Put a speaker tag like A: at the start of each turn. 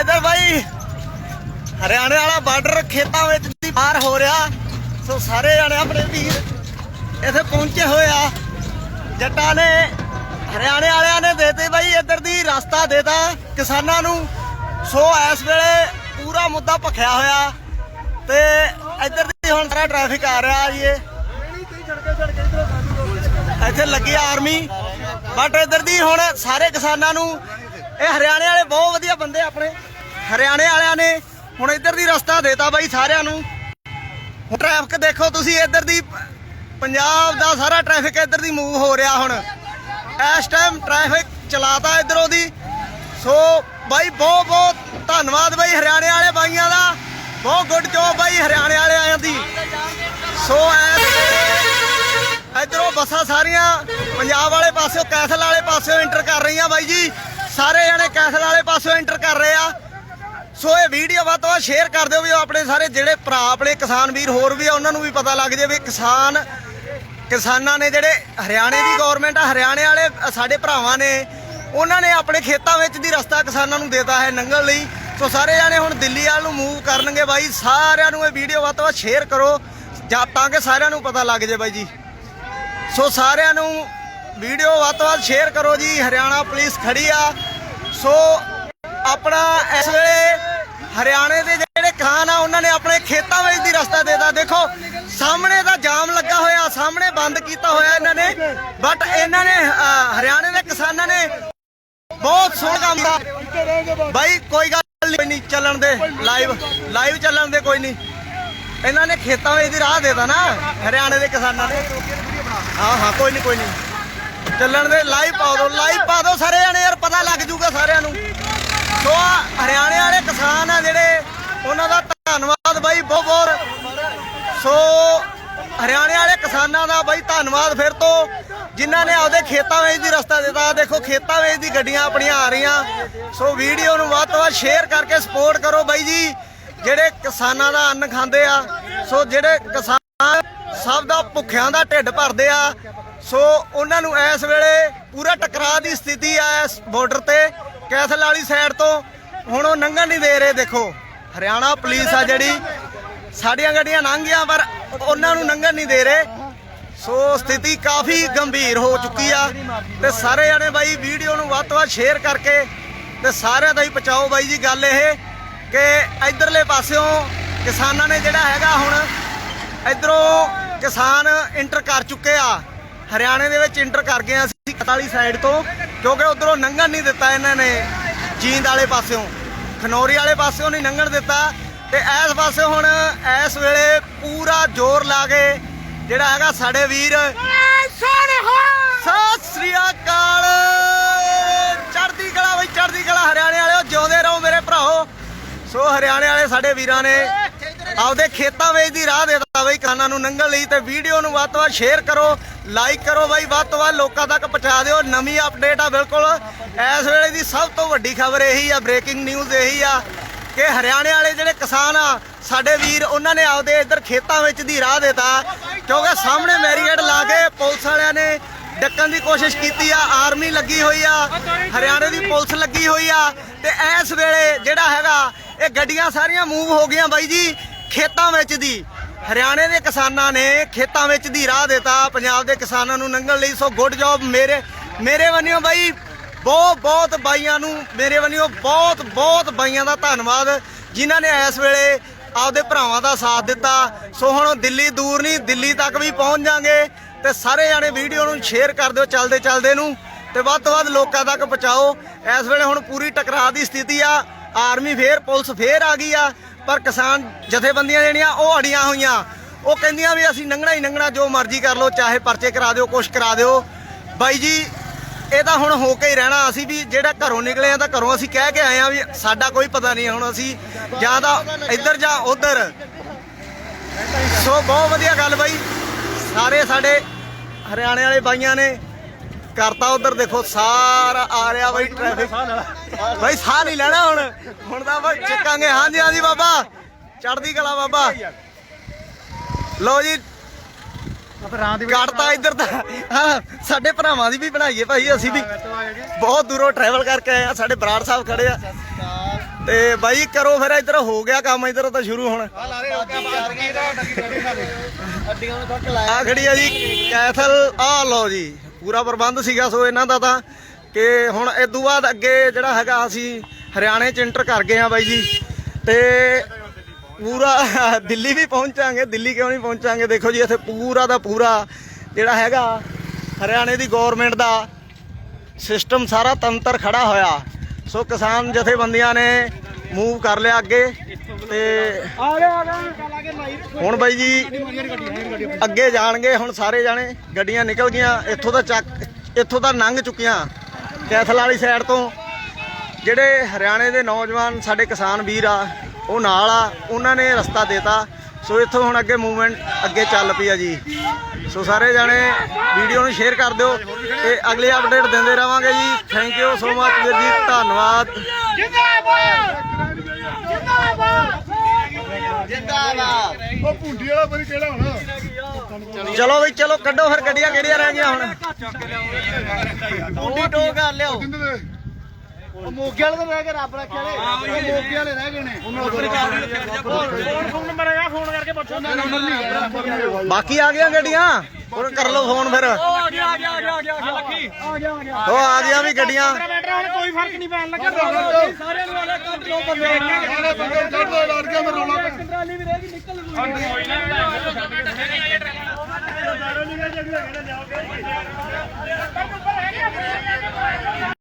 A: ਇਧਰ ਬਾਈ, ਹਰਿਆਣੇ ਵਾਲਾ ਬਾਰਡਰ ਖੇਤਾਂ ਵਿੱਚ ਦੀ ਪਾਰ ਹੋ ਰਿਹਾ। ਸੋ ਸਾਰੇ ਜਾਣੇ ਆਪਣੇ ਵੀਰ ਇੱਥੇ ਪਹੁੰਚੇ ਹੋਏ ਆ। ਜੱਟਾਂ ਨੇ ਹਰਿਆਣੇ ਵਾਲਿਆਂ ਨੇ ਦੇਤੇ ਬਾਈ, ਇੱਧਰ ਦੀ ਰਸਤਾ ਦੇਤਾ। ਕਿਸਾਨਾਂ ਨੂੰ ਸੋ ਇਸ ਵੇਲੇ ਪੂਰਾ ਮੁੱਦਾ ਭਖਿਆ ਹੋਇਆ। ਤੇ ਇੱਧਰ ਦੀ ਹੁਣ ਸਾਰਾ ਟ੍ਰੈਫਿਕ ਆ ਰਿਹਾ ਜੀ ਇੱਥੇ ਲੱਗੀ ਆਰਮੀ ਬਟ ਇੱਧਰ ਦੀ ਹੁਣ ਸਾਰੇ ਕਿਸਾਨਾਂ ਨੂੰ ਇਹ ਹਰਿਆਣੇ ਵਾਲੇ ਬਹੁਤ ਵਧੀਆ ਬੰਦੇ ਆਪਣੇ। ਹਰਿਆਣੇ ਵਾਲਿਆਂ ਨੇ ਹੁਣ ਇੱਧਰ ਦੀ ਰਸਤਾ ਦੇਤਾ ਬਾਈ ਸਾਰਿਆਂ ਨੂੰ। ਹੁਣ ਟ੍ਰੈਫਿਕ ਦੇਖੋ ਤੁਸੀਂ, ਇੱਧਰ ਦੀ ਪੰਜਾਬ ਦਾ ਸਾਰਾ ਟ੍ਰੈਫਿਕ ਇੱਧਰ ਦੀ ਮੂਵ ਹੋ ਰਿਹਾ ਹੁਣ। ਇਸ ਟਾਈਮ ਟ੍ਰੈਫਿਕ ਚਲਾਤਾ ਇੱਧਰੋਂ ਦੀ। ਸੋ ਬਾਈ ਬਹੁਤ ਬਹੁਤ ਧੰਨਵਾਦ ਬਾਈ ਹਰਿਆਣੇ ਵਾਲੇ ਬਾਈਆਂ ਦਾ। ਬਹੁਤ ਗੁੱਡ ਜੋਬ ਬਾਈ ਹਰਿਆਣੇ ਵਾਲੇ ਆਇਆਂ ਦੀ। ਸੋ ਐ ਇਧਰੋਂ ਬੱਸਾਂ ਸਾਰੀਆਂ ਪੰਜਾਬ ਵਾਲੇ ਪਾਸਿਓਂ, ਕੈਥਲ ਵਾਲੇ ਪਾਸਿਓਂ ਐਂਟਰ ਕਰ ਰਹੀਆਂ ਬਾਈ ਜੀ। ਸਾਰੇ ਜਣੇ ਕੈਸਲ ਵਾਲੇ ਪਾਸਿਓਂ ਐਂਟਰ ਕਰ ਰਹੇ ਆ। ਸੋ ਇਹ ਵੀਡੀਓ ਵੱਧ ਤੋਂ ਵੱਧ ਸ਼ੇਅਰ ਕਰ ਦਿਓ ਵੀ ਉਹ ਆਪਣੇ ਸਾਰੇ ਜਿਹੜੇ ਭਰਾ, ਆਪਣੇ ਕਿਸਾਨ ਵੀਰ ਹੋਰ ਵੀ ਆ, ਉਹਨਾਂ ਨੂੰ ਵੀ ਪਤਾ ਲੱਗ ਜਾਵੇ ਕਿਸਾਨ, ਕਿਸਾਨਾਂ ਨੇ ਜਿਹੜੇ ਹਰਿਆਣੇ ਦੀ ਗਵਰਨਮੈਂਟ ਆ, ਹਰਿਆਣੇ ਵਾਲੇ ਸਾਡੇ ਭਰਾਵਾਂ ਨੇ, ਉਹਨਾਂ ਨੇ ਆਪਣੇ ਖੇਤਾਂ ਵਿੱਚ ਦੀ ਰਸਤਾ ਕਿਸਾਨਾਂ ਨੂੰ ਦਿੱਤਾ ਹੈ ਲੰਘਣ ਲਈ। ਸੋ ਸਾਰੇ ਜਾਣੇ ਹੁਣ ਦਿੱਲੀ ਵੱਲ ਨੂੰ ਮੂਵ ਕਰਨਗੇ ਬਾਈ। ਸਾਰਿਆਂ ਨੂੰ ਇਹ ਵੀਡੀਓ ਵੱਧ ਤੋਂ ਵੱਧ ਸ਼ੇਅਰ ਕਰੋ, ਜਾਂ ਤਾਂ ਕਿ ਸਾਰਿਆਂ ਨੂੰ ਪਤਾ ਲੱਗ ਜਾਵੇ ਬਾਈ ਜੀ। ਸੋ ਸਾਰਿਆਂ ਨੂੰ ਵੀਡੀਓ ਵੱਧ ਤੋਂ ਵੱਧ ਸ਼ੇਅਰ ਕਰੋ ਜੀ। ਹਰਿਆਣਾ ਪੁਲਿਸ ਖੜੀ ਆ। ਸੋ ਆਪਣਾ ਇਸ ਵੇਲੇ ਹਰਿਆਣੇ ਦੇ ਜਿਹੜੇ ਕਿਸਾਨ ਆ ਉਹਨਾਂ ਨੇ ਆਪਣੇ ਖੇਤਾਂ ਵਿੱਚ ਦੀ ਰਸਤਾ ਦੇਤਾ। ਦੇਖੋ ਸਾਹਮਣੇ ਦਾ ਜਾਮ ਲੱਗਾ ਹੋਇਆ ਸਾਹਮਣੇ ਬੰਦ ਕੀਤਾ ਹੋਇਆ ਇਹਨਾਂ ਨੇ। ਬਟ ਇਹਨਾਂ ਨੇ ਹਰਿਆਣੇ ਦੇ ਕਿਸਾਨਾਂ ਨੇ ਬਹੁਤ ਸੋਹਣਾ ਕੰਮ ਦਾ ਬਾਈ ਕੋਈ ਗੱਲ ਨਹੀਂ, ਚੱਲਣ ਦੇ। ਲਾਈਵ ਲਾਈਵ ਚੱਲਣ ਦੇ ਕੋਈ ਨਹੀਂ। ਇਹਨਾਂ ਨੇ ਖੇਤਾਂ ਵਿੱਚ ਦੀ ਰਾਹ ਦੇਤਾ ਨਾ ਹਰਿਆਣੇ ਦੇ ਕਿਸਾਨਾਂ ਨੇ। ਹਾਂ ਹਾਂ ਕੋਈ ਨਹੀਂ ਕੋਈ ਨਹੀਂ। ਚੱਲਣ ਦੇ ਲਾਈਵ ਪਾ ਦਿਓ ਲਾਈਵ ਪਾ ਦਿਓ ਸਾਰੇ ਜਣੇ ਯਾਰ, ਪਤਾ ਲੱਗ ਜੂਗਾ ਸਾਰਿਆਂ ਨੂੰ। ਸੋ ਆਹ ਹਰਿਆਣੇ ਵਾਲੇ ਕਿਸਾਨ ਆ ਜਿਹੜੇ, ਉਹਨਾਂ ਦਾ ਧੰਨਵਾਦ ਬਾਈ ਬਹੁਤ ਬਹੁਤ। ਸੋ ਹਰਿਆਣੇ ਵਾਲੇ ਕਿਸਾਨਾਂ ਦਾ ਬਾਈ ਧੰਨਵਾਦ ਫਿਰ ਤੋਂ। ਜਿਨ੍ਹਾਂ ਨੇ ਆਪਦੇ ਖੇਤਾਂ ਵਿੱਚ ਦੀ ਰਸਤਾ ਦਿੱਤਾ ਦੇਖੋ ਖੇਤਾਂ ਵਿੱਚ ਦੀ ਗੱਡੀਆਂ ਆਪਣੀਆਂ ਆ ਰਹੀਆਂ। ਸੋ ਵੀਡੀਓ ਨੂੰ ਵੱਧ ਤੋਂ ਵੱਧ ਸ਼ੇਅਰ ਕਰਕੇ ਸਪੋਰਟ ਕਰੋ ਬਾਈ ਜੀ। ਜਿਹੜੇ ਕਿਸਾਨਾਂ ਦਾ ਅੰਨ ਖਾਂਦੇ ਆ, ਸੋ ਜਿਹੜੇ ਕਿਸਾਨ ਸਭ ਦਾ ਭੁੱਖਿਆਂ ਦਾ ਢਿੱਡ ਭਰਦੇ ਆ ਸੋ ਉਹਨਾਂ ਨੂੰ ਇਸ ਵੇਲੇ ਪੂਰਾ ਟਕਰਾਅ ਦੀ ਸਥਿਤੀ ਆ ਇਸ ਬਾਰਡਰ ਤੇ। ਕੈਸਲ ਵਾਲੀ ਸਾਈਡ ਤੋਂ ਹੁਣ ਉਹ ਲੰਘਣ ਨਹੀਂ ਦੇ ਰਹੇ, ਦੇਖੋ। ਹਰਿਆਣਾ ਪੁਲਿਸ ਆ ਜਿਹੜੀ, ਸਾਡੀਆਂ ਗੱਡੀਆਂ ਲੰਘ ਗਈਆਂ ਪਰ ਉਹਨਾਂ ਨੂੰ ਲੰਘਣ ਨਹੀਂ ਦੇ ਰਹੇ। ਸੋ ਸਥਿਤੀ ਕਾਫੀ ਗੰਭੀਰ ਹੋ ਚੁੱਕੀ ਆ। ਤੇ ਸਾਰੇ ਜਣੇ ਬਾਈ ਵੀਡੀਓ ਨੂੰ ਵੱਧ ਤੋਂ ਵੱਧ ਸ਼ੇਅਰ ਕਰਕੇ ਤੇ ਸਾਰਿਆਂ ਦਾ ਹੀ ਪਹੁੰਚਾਓ ਬਾਈ ਜੀ ਗੱਲ ਇਹ ਕਿ ਇਧਰਲੇ ਪਾਸਿਓਂ ਕਿਸਾਨਾਂ ਨੇ ਜਿਹੜਾ ਹੈਗਾ ਹੁਣ, ਇਧਰੋਂ ਕਿਸਾਨ ਇੰਟਰ ਕਰ ਚੁੱਕੇ ਆ। ਹਰਿਆਣੇ ਦੇ ਵਿੱਚ ਇੰਟਰ ਕਰ ਗਏ ਅਸੀਂ ਕਤਾਲੀ ਸਾਈਡ ਤੋਂ, ਕਿਉਂਕਿ ਉਧਰੋਂ ਨੰਗਣ ਨਹੀਂ ਦਿੱਤਾ ਇਹਨਾਂ ਨੇ ਜੀਂਦ ਵਾਲੇ ਪਾਸਿਓਂ। ਖਨੌਰੀ ਵਾਲੇ ਪਾਸਿਓਂ ਨਹੀਂ ਲੰਘਣ ਦਿੱਤਾ ਤੇ ਇਸ ਪਾਸੇ ਹੁਣ ਇਸ ਵੇਲੇ ਪੂਰਾ ਜ਼ੋਰ ਲਾ ਕੇ ਜਿਹੜਾ ਹੈਗਾ ਸਾਡੇ ਵੀਰ ਸਤਿ ਸ੍ਰੀ ਅਕਾਲ। ਚੜ੍ਹਦੀ ਕਲਾ ਬਈ, ਚੜ੍ਹਦੀ ਕਲਾ ਹਰਿਆਣੇ ਵਾਲਿਓ, ਜਿਉਂਦੇ ਰਹੋ ਮੇਰੇ ਭਰਾਓ। ਸੋ ਹਰਿਆਣੇ ਵਾਲੇ ਸਾਡੇ ਵੀਰਾਂ ਨੇ ਆਪਦੇ ਖੇਤਾਂ ਵਿੱਚ ਦੀ ਰਾਹ ਦੇ ਦਿੱਤਾ ਬਈ, ਕਿਸਾਨਾਂ ਨੂੰ ਲੰਘਣ ਲਈ ਤੇ ਵੀਡੀਓ ਨੂੰ ਵੱਧ ਤੋਂ ਵੱਧ ਸ਼ੇਅਰ ਕਰੋ ਲਾਈਕ ਕਰੋ ਬਾਈ, ਵੱਧ ਤੋਂ ਵੱਧ ਲੋਕਾਂ ਤੱਕ ਪਹੁੰਚਾ ਦਿਓ। ਨਵੀਂ ਅਪਡੇਟ ਆ ਬਿਲਕੁਲ। ਇਸ ਵੇਲੇ ਦੀ ਸਭ ਤੋਂ ਵੱਡੀ ਖਬਰ ਇਹੀ ਆ ਬ੍ਰੇਕਿੰਗ ਨਿਊਜ਼ ਇਹੀ ਆ ਕਿ ਹਰਿਆਣੇ ਵਾਲੇ ਜਿਹੜੇ ਕਿਸਾਨ ਆ, ਸਾਡੇ ਵੀਰ, ਉਹਨਾਂ ਨੇ ਆਪਦੇ ਇੱਧਰ ਖੇਤਾਂ ਵਿੱਚ ਦੀ ਰਾਹ ਦਿੱਤਾ। ਕਿਉਂਕਿ ਸਾਹਮਣੇ ਮੈਰੀਗੇਟ ਲਾ ਕੇ ਪੁਲਿਸ ਵਾਲਿਆਂ ਨੇ ਡੱਕਣ ਦੀ ਕੋਸ਼ਿਸ਼ ਕੀਤੀ ਆ, ਆਰਮੀ ਲੱਗੀ ਹੋਈ ਆ, ਹਰਿਆਣੇ ਦੀ ਪੁਲਿਸ ਲੱਗੀ ਹੋਈ ਆ ਤੇ ਇਸ ਵੇਲੇ ਜਿਹੜਾ ਹੈਗਾ, ਇਹ ਗੱਡੀਆਂ ਸਾਰੀਆਂ ਮੂਵ ਹੋ ਗਈਆਂ ਬਾਈ ਜੀ। ਖੇਤਾਂ ਵਿੱਚ ਦੀ। ਹਰਿਆਣੇ ਦੇ ਕਿਸਾਨਾਂ ਨੇ ਖੇਤਾਂ ਵਿੱਚ ਦੀ ਰਾਹ ਦਿੱਤਾ। ਪੰਜਾਬ ਦੇ ਕਿਸਾਨਾਂ ਨੂੰ ਲੰਘਣ ਲਈ ਸੋ ਗੁੱਡ ਜੌਬ ਮੇਰੇ ਮੇਰੇ ਵੱਲੋਂ ਬਾਈ, ਬਹੁਤ ਬਹੁਤ ਬਾਈਆਂ ਨੂੰ ਮੇਰੇ ਵੱਲੋਂ ਬਹੁਤ ਬਹੁਤ ਬਾਈਆਂ ਦਾ ਧੰਨਵਾਦ, ਜਿਨ੍ਹਾਂ ਨੇ ਇਸ ਵੇਲੇ ਆਪਦੇ ਭਰਾਵਾਂ ਦਾ ਸਾਥ ਦਿੱਤਾ। ਸੋ ਹੁਣ ਦਿੱਲੀ ਦੂਰ ਨਹੀਂ, ਦਿੱਲੀ ਤੱਕ ਵੀ ਪਹੁੰਚ ਜਾਾਂਗੇ ਤੇ ਸਾਰੇ ਜਾਣੇ ਵੀਡੀਓ ਨੂੰ ਸ਼ੇਅਰ ਕਰ ਦਿਓ ਚੱਲਦੇ ਚੱਲਦੇ ਨੂੰ ਤੇ ਵੱਧ ਤੋਂ ਵੱਧ ਲੋਕਾਂ ਤੱਕ ਪਹੁੰਚਾਓ। ਇਸ ਵੇਲੇ ਹੁਣ ਪੂਰੀ ਟਕਰਾਅ ਦੀ ਸਥਿਤੀ ਆ। ਆਰਮੀ ਫੇਰ, ਪੁਲਿਸ ਫੇਰ ਆ ਗਈ ਆ। ਪਰ ਕਿਸਾਨ ਜਥੇਬੰਦੀਆਂ ਜਿਹੜੀਆਂ, ਉਹ ਅੜੀਆਂ ਹੋਈਆਂ। ਉਹ ਕਹਿੰਦੀਆਂ ਵੀ ਅਸੀਂ ਨੰਗਣਾ ਹੀ ਨੰਗਣਾ, ਜੋ ਮਰਜ਼ੀ ਕਰ ਲਓ, ਚਾਹੇ ਪਰਚੇ ਕਰਾ ਦਿਓ, ਕੁਛ ਕਰਾ ਦਿਓ। ਬਾਈ ਜੀ, ਇਹ ਤਾਂ ਹੁਣ ਹੋ ਕੇ ਹੀ ਰਹਿਣਾ। ਅਸੀਂ ਵੀ ਜਿਹੜਾ ਘਰੋਂ ਨਿਕਲੇ ਆ ਤਾਂ ਘਰੋਂ ਅਸੀਂ ਕਹਿ ਕੇ ਆਏ ਆ ਵੀ ਸਾਡਾ ਕੋਈ ਪਤਾ ਨਹੀਂ ਹੁਣ ਅਸੀਂ ਜਾਂ ਤਾਂ ਇੱਧਰ ਜਾਂ ਉੱਧਰ। ਸੋ ਬਹੁਤ ਵਧੀਆ ਗੱਲ ਬਾਈ। ਸਾਰੇ ਸਾਡੇ ਹਰਿਆਣੇ ਵਾਲੇ ਬਾਈਆਂ ਨੇ ਕਰਤਾ ਉਧਰ ਦੇਖੋ, ਸਾਰਾ ਆ ਰਿਹਾ ਬਾਈ ਟ੍ਰੈਫਿਕ ਬਾਈ ਸਾਹ ਨਹੀਂ ਲੈਣਾ ਹੁਣ। ਹੁਣ ਤਾਂ ਬਾਈ ਚੱਕਾਂਗੇ। ਹਾਂਜੀ ਹਾਂਜੀ ਬਾਬਾ। ਚੜ੍ਹਦੀ ਕਲਾ ਬਾਬਾ। ਲਓ ਜੀ, ਕੱਟਤਾ ਇੱਧਰ ਤਾਂ। ਹਾਂ, ਸਾਡੇ ਭਰਾਵਾਂ ਦੀ ਵੀ ਬਣਾਈਏ ਭਾਈ, ਅਸੀਂ ਵੀ ਬਹੁਤ ਦੂਰੋਂ ਟਰੈਵਲ ਕਰਕੇ ਆਏ ਆ। ਸਾਡੇ ਬਰਾੜ ਸਾਹਿਬ ਖੜੇ ਆ। ਤੇ ਬਾਈ, ਕਰੋ ਫਿਰ ਇੱਧਰ, ਹੋ ਗਿਆ ਕੰਮ ਇੱਧਰ ਤਾਂ ਸ਼ੁਰੂ ਹੁਣ।
B: ਅੱਡੀਆਂ
A: ਆ ਖੜੀ ਆ ਜੀ, ਕੈਥਲ। ਆ ਲਓ ਜੀ। ਪੂਰਾ ਪ੍ਰਬੰਧ ਸੀਗਾ ਸੋ ਇਹਨਾਂ ਦਾ ਤਾਂ ਕਿ ਹੁਣ ਇਦੋਂ ਬਾਅਦ ਅੱਗੇ ਜਿਹੜਾ ਹੈਗਾ ਅਸੀਂ ਹਰਿਆਣੇ ਚ ਇੰਟਰ ਕਰ ਗਏ ਆ ਬਾਈ ਜੀ। ਤੇ ਪੂਰਾ ਦਿੱਲੀ ਵੀ ਪਹੁੰਚਾਂਗੇ, ਦਿੱਲੀ ਕਿਉਂ ਨਹੀਂ ਪਹੁੰਚਾਂਗੇ? ਦੇਖੋ ਜੀ, ਇੱਥੇ ਪੂਰਾ ਦਾ ਪੂਰਾ ਜਿਹੜਾ ਹੈਗਾ ਹਰਿਆਣੇ ਦੀ ਗਵਰਨਮੈਂਟ ਦਾ ਸਿਸਟਮ ਸਾਰਾ ਤੰਤਰ ਖੜਾ ਹੋਇਆ। ਸੋ ਕਿਸਾਨ ਜਥੇਬੰਦੀਆਂ ਨੇ ਮੂਵ ਕਰ ਲਿਆ ਅੱਗੇ। ਤੇ
B: ਆ ਗਿਆ ਆ ਲਾਈ
A: ਹੁਣ ਬਾਈ ਜੀ ਅੱਗੇ ਜਾਣਗੇ ਹੁਣ ਸਾਰੇ ਜਾਣੇ ਗੱਡੀਆਂ ਨਿਕਲ ਗਈਆਂ ਇੱਥੋਂ ਦਾ ਚੱਕ ਇੱਥੋਂ ਦਾ ਲੰਘ ਚੁੱਕੀਆਂ ਕੈਥਲ ਵਾਲੀ ਸਾਈਡ ਤੋਂ। ਜਿਹੜੇ ਹਰਿਆਣੇ ਦੇ ਨੌਜਵਾਨ ਸਾਡੇ ਕਿਸਾਨ ਵੀਰ ਆ ਉਹ ਨਾਲ ਆ ਉਹਨਾਂ ਨੇ ਰਸਤਾ ਦੇਤਾ। ਸੋ ਇੱਥੋਂ ਹੁਣ ਅੱਗੇ ਮੂਵਮੈਂਟ ਅੱਗੇ ਚੱਲ ਪਈ ਆ ਜੀ। ਸੋ ਸਾਰੇ ਜਾਣੇ ਵੀਡੀਓ ਨੂੰ ਸ਼ੇਅਰ ਕਰ ਦਿਓ ਤੇ ਅਗਲੇ ਅਪਡੇਟ ਦਿੰਦੇ ਰਵਾਂਗੇ ਜੀ। ਥੈਂਕ ਯੂ ਸੋ ਮਚ ਵੀਰ ਜੀ ਧੰਨਵਾਦ।
B: ਜਿੰਦਾਬਾਦ।
C: ਉਹ ਭੁੰਡੀ ਵਾਲਾ ਪਰੀ ਕਿਹੜਾ ਹੋਣਾ
A: ਚਲੋ ਬਈ ਚਲੋ ਕੱਢੋ ਫਿਰ ਗੱਡੀਆਂ ਕਿਹੜੀਆਂ ਰਹਿ ਗਈਆਂ ਹੁਣ
B: ਟੁੰਡੀ ਟੋ ਕਰ ਲਿਓ ਉਹ ਮੋਗੇ ਵਾਲੇ ਤਾਂ ਰਹਿ ਗਏ ਰੱਬ ਰੱਖਿਆ ਨੇ ਮੋਗੇ ਵਾਲੇ ਰਹਿ ਗਏ ਨੇ ਫੋਨ ਫੋਨ ਨੰਬਰ ਹੈਗਾ ਫੋਨ ਕਰਕੇ ਪੁੱਛੋ
A: ਬਾਕੀ ਆ ਗਈਆਂ ਗੱਡੀਆਂ ਹੁਣ ਕਰ ਲਓ ਫੋਨ ਫਿਰ
B: ਆ ਗਿਆ ਆ ਗਿਆ ਆ ਗਿਆ ਆ ਗਿਆ ਲੱਖੀ ਆ ਗਿਆ ਆ ਗਿਆ
A: ਉਹ ਆ ਗਈਆਂ ਵੀ ਗੱਡੀਆਂ
B: ਕੋਈ ਫ਼ਰਕ ਨਹੀਂ ਪੈਣ ਲੱਗਾ ਸਾਰਿਆਂ ਨੂੰ ਵਾਲਾ ਕੰਮ ਦੋ ਬੰਦੇ
C: ਜਿਹੜੇ ਬੰਦੇ ਚੜ੍ਹਦੇ ਲੜ ਗਿਆ ਮੈਂ ਰੌਲਾ
B: ਟਰਾਲੀ ਵੀ ਰਹਿ ਗਈ ਨਿਕਲ ਕੋਈ ਨਾ